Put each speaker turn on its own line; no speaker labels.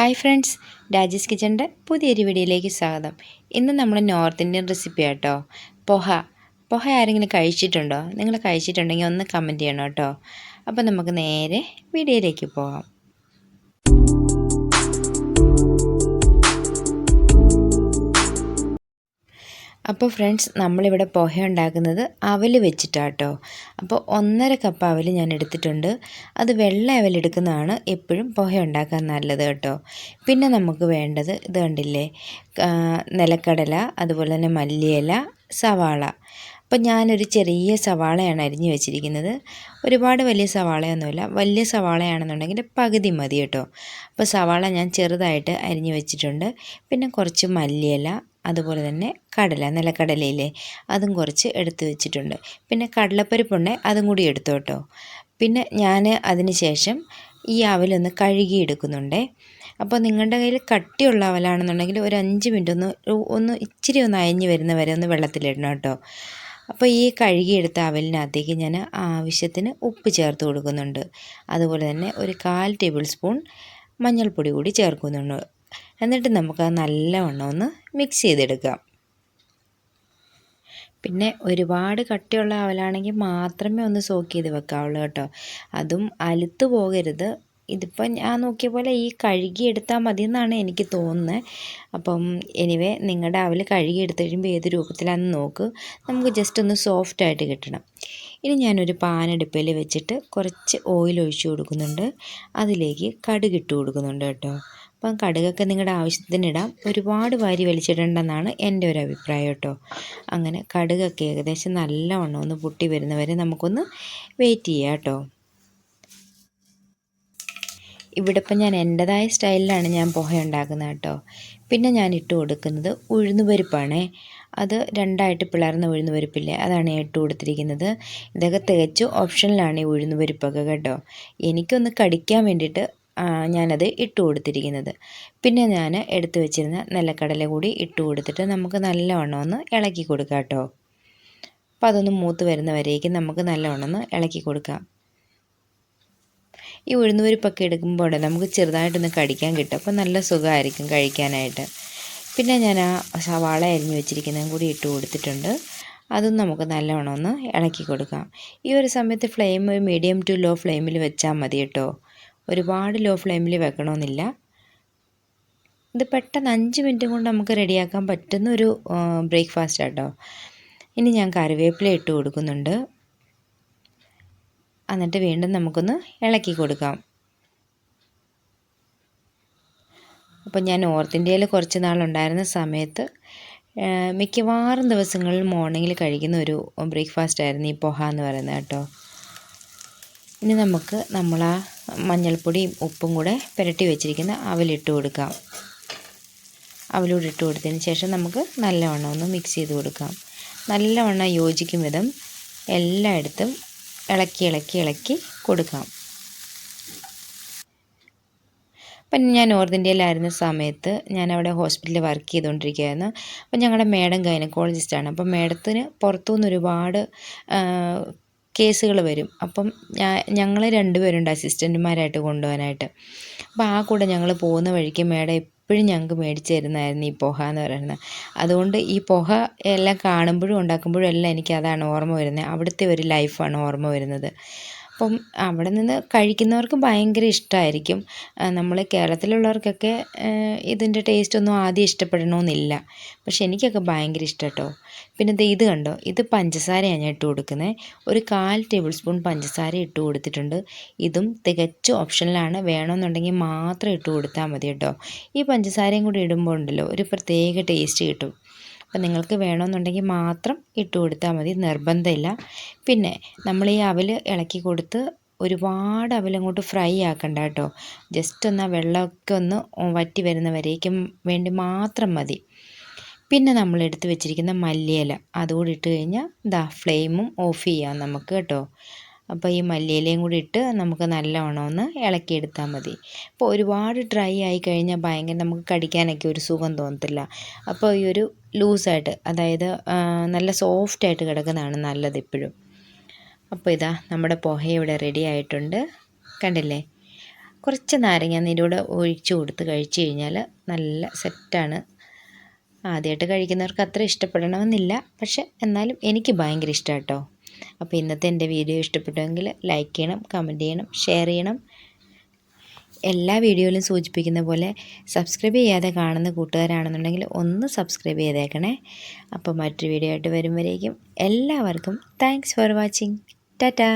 Hi friends Rajesh കിച്ചന്റെ പുതിയൊരു വീഡിയോയിലേക്ക് സ്വാഗതം. ഇന്ന് നമ്മൾ നോർത്ത് ഇന്ത്യൻ റെസിപ്പി ആട്ടോ. പൊഹ. പൊഹ ആരെങ്കിലും കഴിച്ചിട്ടുണ്ടോ? നിങ്ങൾ കഴിച്ചിട്ടുണ്ടെങ്കിൽ ഒന്ന് കമന്റ് ചെയ്യണം കേട്ടോ. അപ്പോൾ നമുക്ക് നേരെ വീഡിയോയിലേക്ക് പോകാം അപ്പോൾ ഫ്രണ്ട്സ് നമ്മളിവിടെ പുഹ ഉണ്ടാക്കുന്നത് അവൽ വെച്ചിട്ടാട്ടോ. അപ്പോൾ ഒന്നര കപ്പ് അവൽ ഞാൻ എടുത്തിട്ടുണ്ട്. അത് വെള്ള അവൽ എടുക്കുന്നതാണ് എപ്പോഴും പുഹ ഉണ്ടാക്കാൻ നല്ലത് കേട്ടോ. പിന്നെ നമുക്ക് വേണ്ടത് ഇത് കണ്ടില്ലേ? നിലക്കടല അതുപോലെ തന്നെ മല്ലിയില സവാള. അപ്പം ഞാനൊരു ചെറിയ സവാളയാണ് അരിഞ്ഞ് വെച്ചിരിക്കുന്നത്. ഒരുപാട് വലിയ സവാളയൊന്നുമില്ല. വലിയ സവാളയാണെന്നുണ്ടെങ്കിൽ പകുതി മതി കേട്ടോ. അപ്പോൾ സവാള ഞാൻ ചെറുതായിട്ട് അരിഞ്ഞ് വെച്ചിട്ടുണ്ട്. പിന്നെ കുറച്ച് മല്ലിയില അതുപോലെ തന്നെ കടല നിലക്കടലയില്ലേ? അതും കുറച്ച് എടുത്തു വെച്ചിട്ടുണ്ട്. പിന്നെ കടലപ്പരിപ്പുണ്ട് അതും കൂടി എടുത്തു കേട്ടോ പിന്നെ ഞാൻ അതിന് ശേഷം ഈ അവലൊന്ന് കഴുകിയെടുക്കുന്നുണ്ടേ. അപ്പോൾ നിങ്ങളുടെ കയ്യിൽ കട്ടിയുള്ള അവലാണെന്നുണ്ടെങ്കിൽ ഒരു അഞ്ച് മിനിറ്റ് ഒന്ന് ഒന്ന് ഇച്ചിരി ഒന്ന് അയഞ്ഞ് വരുന്ന വരെ ഒന്ന് വെള്ളത്തിലിടണം കേട്ടോ. അപ്പോൾ ഈ കഴുകിയെടുത്ത അവലിനകത്തേക്ക് ഞാൻ ആവശ്യത്തിന് ഉപ്പ് ചേർത്ത് കൊടുക്കുന്നുണ്ട്. അതുപോലെ തന്നെ ഒരു കാൽ ടേബിൾ സ്പൂൺ മഞ്ഞൾപ്പൊടി കൂടി ചേർക്കുന്നുണ്ട്. എന്നിട്ട് നമുക്ക് നല്ലവണ്ണം ഒന്ന് മിക്സ് ചെയ്തെടുക്കാം. പിന്നെ ഒരുപാട് കട്ടിയുള്ള അവലാണെങ്കിൽ മാത്രമേ ഒന്ന് സോക്ക് ചെയ്ത് വെക്കാവുള്ളൂ കേട്ടോ. അതും അലുത്ത് പോകരുത്. ഇതിപ്പോൾ ഞാൻ നോക്കിയ പോലെ ഈ കഴുകിയെടുത്താൽ മതി എന്നാണ് എനിക്ക് തോന്നുന്നത് അപ്പം എനിവേ നിങ്ങളുടെ അവൽ കഴുകി എടുത്ത് കഴിയുമ്പോൾ ഏത് രൂപത്തിലാണെന്ന് നോക്ക്. നമുക്ക് ജസ്റ്റ് ഒന്ന് സോഫ്റ്റ് ആയിട്ട് കിട്ടണം. ഇനി ഞാനൊരു പാനെടുപ്പയിൽ വെച്ചിട്ട് കുറച്ച് ഓയിൽ ഒഴിച്ചു കൊടുക്കുന്നുണ്ട്. അതിലേക്ക് കടുകിട്ട് കൊടുക്കുന്നുണ്ട് കേട്ടോ. അപ്പം കടുകൊക്കെ നിങ്ങളുടെ ആവശ്യത്തിന് ഇടാം. ഒരുപാട് വാരി വലിച്ചിടേണ്ടെന്നാണ് എന്റെ ഒരു അഭിപ്രായം കേട്ടോ. അങ്ങനെ കടുകൊക്കെ ഏകദേശം നല്ലവണ്ണം ഒന്ന് പൊട്ടി വരുന്നവരെ നമുക്കൊന്ന് വെയിറ്റ് ചെയ്യാം കേട്ടോ. ഇവിടെ ഇപ്പം ഞാൻ എന്റെതായ സ്റ്റൈലിലാണ് ഞാൻ പോഹ ഉണ്ടാക്കുന്നത് കേട്ടോ. പിന്നെ ഞാൻ ഇട്ട് കൊടുക്കുന്നത് ഉഴുന്നുപരിപ്പാണേ അത് രണ്ടായിട്ട് പിളർന്ന ഉഴുന്നുപരിപ്പില്ലേ അതാണ് ഞാൻ ഇട്ട് കൊടുത്തിരിക്കുന്നത്. ഇതൊക്കെ തികച്ചു ഓപ്ഷനിലാണ് ഈ ഉഴുന്നുപരിപ്പൊക്കെ കേട്ടോ. എനിക്കൊന്ന് കടിക്കാൻ വേണ്ടിയിട്ട് ഞാനത് ഇട്ട് കൊടുത്തിരിക്കുന്നത്. പിന്നെ ഞാൻ എടുത്തു വെച്ചിരുന്ന നിലക്കടല കൂടി ഇട്ട് കൊടുത്തിട്ട് നമുക്ക് നല്ലവണ്ണം ഒന്ന് ഇളക്കി കൊടുക്കാം കേട്ടോ. അപ്പം അതൊന്ന് മൂത്ത് വരുന്നവരേക്കും നമുക്ക് നല്ലവണ്ണം ഒന്ന് ഇളക്കി കൊടുക്കാം. ഈ ഉഴുന്നുപരിപ്പൊക്കെ എടുക്കുമ്പോൾ നമുക്ക് ചെറുതായിട്ടൊന്ന് കടിക്കാൻ കിട്ടും. അപ്പോൾ നല്ല സുഖമായിരിക്കും കഴിക്കാനായിട്ട്. പിന്നെ ഞാൻ ആ സവാള അരിഞ്ഞു വെച്ചിരിക്കുന്നതും കൂടി ഇട്ട് കൊടുത്തിട്ടുണ്ട്. അതും നമുക്ക് നല്ലവണ്ണം ഒന്ന് ഇളക്കി കൊടുക്കാം. ഈ ഒരു സമയത്ത് ഫ്ലെയിം ഒരു മീഡിയം ടു ലോ ഫ്ലെയിമിൽ വെച്ചാൽ മതി കേട്ടോ. ഒരുപാട് ലോ ഫ്ലെയിമിൽ വെക്കണമെന്നില്ല ഇത് പെട്ടെന്ന് അഞ്ച് മിനിറ്റ് കൊണ്ട് നമുക്ക് റെഡിയാക്കാൻ പറ്റുന്ന ഒരു ബ്രേക്ക്ഫാസ്റ്റ് ആട്ടോ. ഇനി ഞാൻ കറിവേപ്പില ഇട്ട് കൊടുക്കുന്നുണ്ട്. എന്നിട്ട് വീണ്ടും നമുക്കൊന്ന് ഇളക്കി കൊടുക്കാം. അപ്പം ഞാൻ നോർത്ത് ഇന്ത്യയിൽ കുറച്ച് നാളുണ്ടായിരുന്ന സമയത്ത് മിക്കവാറും ദിവസങ്ങളിൽ മോർണിംഗിൽ കഴിക്കുന്ന ഒരു ബ്രേക്ക്ഫാസ്റ്റ് ആയിരുന്നു ഈ പൊഹ എന്ന് പറയുന്നത് കേട്ടോ. ഇനി നമുക്ക് നമ്മൾ ആ മഞ്ഞൾപ്പൊടിയും ഉപ്പും കൂടെ പുരട്ടി വെച്ചിരിക്കുന്ന അവലിട്ട് കൊടുക്കാം. അവലൂടെ ഇട്ട് കൊടുത്തതിന് ശേഷം നമുക്ക് നല്ലവണ്ണം ഒന്ന് മിക്സ് ചെയ്ത് കൊടുക്കാം. നല്ലവണ്ണം യോജിക്കും വിധം എല്ലായിടത്തും ഇളക്കി ഇളക്കി ഇളക്കി കൊടുക്കാം. അപ്പം ഞാൻ നോർത്ത് ഇന്ത്യയിലായിരുന്ന സമയത്ത് ഞാൻ അവിടെ ഹോസ്പിറ്റലിൽ വർക്ക് ചെയ്തുകൊണ്ടിരിക്കുകയായിരുന്നു. അപ്പം ഞങ്ങളുടെ മേഡം ഗൈനക്കോളജിസ്റ്റാണ്. അപ്പം മേഡത്തിന് പുറത്തുനിന്ന് ഒരുപാട് കേസുകൾ വരും. അപ്പം ഞങ്ങൾ രണ്ടുപേരുണ്ട് അസിസ്റ്റന്റുമാരായിട്ട് കൊണ്ടുപോകാനായിട്ട്. അപ്പോൾ ആ കൂടെ ഞങ്ങൾ പോകുന്ന വഴിക്ക് മേഡം എപ്പോഴും ഞങ്ങൾക്ക് മേടിച്ച് തരുന്നതായിരുന്നു ഈ പുഹ എന്ന് പറയുന്നത്. അതുകൊണ്ട് ഈ പുഹ എല്ലാം കാണുമ്പോഴും ഉണ്ടാക്കുമ്പോഴും എല്ലാം എനിക്ക് അതാണ് ഓർമ്മ വരുന്നത്. അവിടുത്തെ ഒരു ലൈഫാണ് ഓർമ്മ വരുന്നത്. അപ്പം അവിടെ നിന്ന് കഴിക്കുന്നവർക്ക് ഭയങ്കര ഇഷ്ടമായിരിക്കും നമ്മൾ കേരളത്തിലുള്ളവർക്കൊക്കെ ഇതിന്റെ ടേസ്റ്റ് ഒന്നും ആദ്യം ഇഷ്ടപ്പെടണമെന്നില്ല പക്ഷെ എനിക്കൊക്കെ ഭയങ്കര ഇഷ്ടം കേട്ടോ പിന്നെ ഇത് കണ്ടോ? ഇത് പഞ്ചസാരയാണ് ഞാൻ ഇട്ട് കൊടുക്കുന്നത് ഒരു കാൽ ടേബിൾ സ്പൂൺ പഞ്ചസാര ഇട്ട് കൊടുത്തിട്ടുണ്ട്. ഇതും തികച്ചും ഓപ്ഷനിലാണ് വേണമെന്നുണ്ടെങ്കിൽ മാത്രം ഇട്ട് കൊടുത്താൽ മതി കേട്ടോ. ഈ പഞ്ചസാരയും കൂടി ഇടുമ്പോൾ ഉണ്ടല്ലോ ഒരു പ്രത്യേക ടേസ്റ്റ് കിട്ടും. അപ്പം നിങ്ങൾക്ക് വേണമെന്നുണ്ടെങ്കിൽ മാത്രം ഇട്ട് കൊടുത്താൽ മതി നിർബന്ധമില്ല. പിന്നെ നമ്മൾ ഈ അവൽ ഇളക്കി കൊടുത്ത് ഒരുപാട് അവലങ്ങോട്ട് ഫ്രൈ ആക്കണ്ട കേട്ടോ. ജസ്റ്റ് ഒന്ന് ആ വെള്ളമൊക്കെ ഒന്ന് വറ്റി വരുന്നവരേക്കും വേണ്ടി മാത്രം മതി. പിന്നെ നമ്മൾ എടുത്ത് വെച്ചിരിക്കുന്ന മല്ലിയില അതുകൂടി ഇട്ട് കഴിഞ്ഞാൽ ദാ ഫ്ലെയിമും ഓഫ് ചെയ്യാം നമുക്ക് കേട്ടോ. അപ്പോൾ ഈ മല്ലിയിലയും കൂടി ഇട്ട് നമുക്ക് നല്ലവണ്ണം ഒന്ന് ഇളക്കിയെടുത്താൽ മതി. അപ്പോൾ ഒരുപാട് ഡ്രൈ ആയി കഴിഞ്ഞാൽ ഭയങ്കര നമുക്ക് കടിക്കാനൊക്കെ ഒരു സുഖം തോന്നത്തില്ല. അപ്പോൾ ഈ ഒരു ലൂസായിട്ട് അതായത് നല്ല സോഫ്റ്റ് സോഫ്റ്റായിട്ട് കിടക്കുന്നതാണ് നല്ലത് ഇപ്പോഴും. അപ്പോൾ ഇതാ നമ്മുടെ പുഹ ഇവിടെ റെഡി ആയിട്ടുണ്ട്. കണ്ടില്ലേ? കുറച്ച് നാരങ്ങ നീരൂടെ ഒഴിച്ച് കൊടുത്ത് കഴിച്ച് കഴിഞ്ഞാൽ നല്ല സെറ്റാണ്. ആദ്യമായിട്ട് കഴിക്കുന്നവർക്ക് അത്ര ഇഷ്ടപ്പെടണമെന്നില്ല. പക്ഷെ എന്നാലും എനിക്ക് ഭയങ്കര ഇഷ്ടമാണ് കേട്ടോ അപ്പോൾ ഇന്നത്തെ എന്റെ വീഡിയോ ഇഷ്ടപ്പെട്ടുവെങ്കിൽ ലൈക്ക് ചെയ്യണം കമന്റ് ചെയ്യണം ഷെയർ ചെയ്യണം. എല്ലാ വീഡിയോയിലും സൂചിപ്പിക്കുന്ന പോലെ സബ്സ്ക്രൈബ് ചെയ്യാതെ കാണുന്ന കൂട്ടുകാരാണെന്നുണ്ടെങ്കിൽ ഒന്ന് സബ്സ്ക്രൈബ് ചെയ്തേക്കണേ. അപ്പോൾ മറ്റൊരു വീഡിയോ ആയിട്ട് വരുമ്പോഴേക്കും എല്ലാവർക്കും താങ്ക്സ് ഫോർ വാച്ചിങ് ടാറ്റാ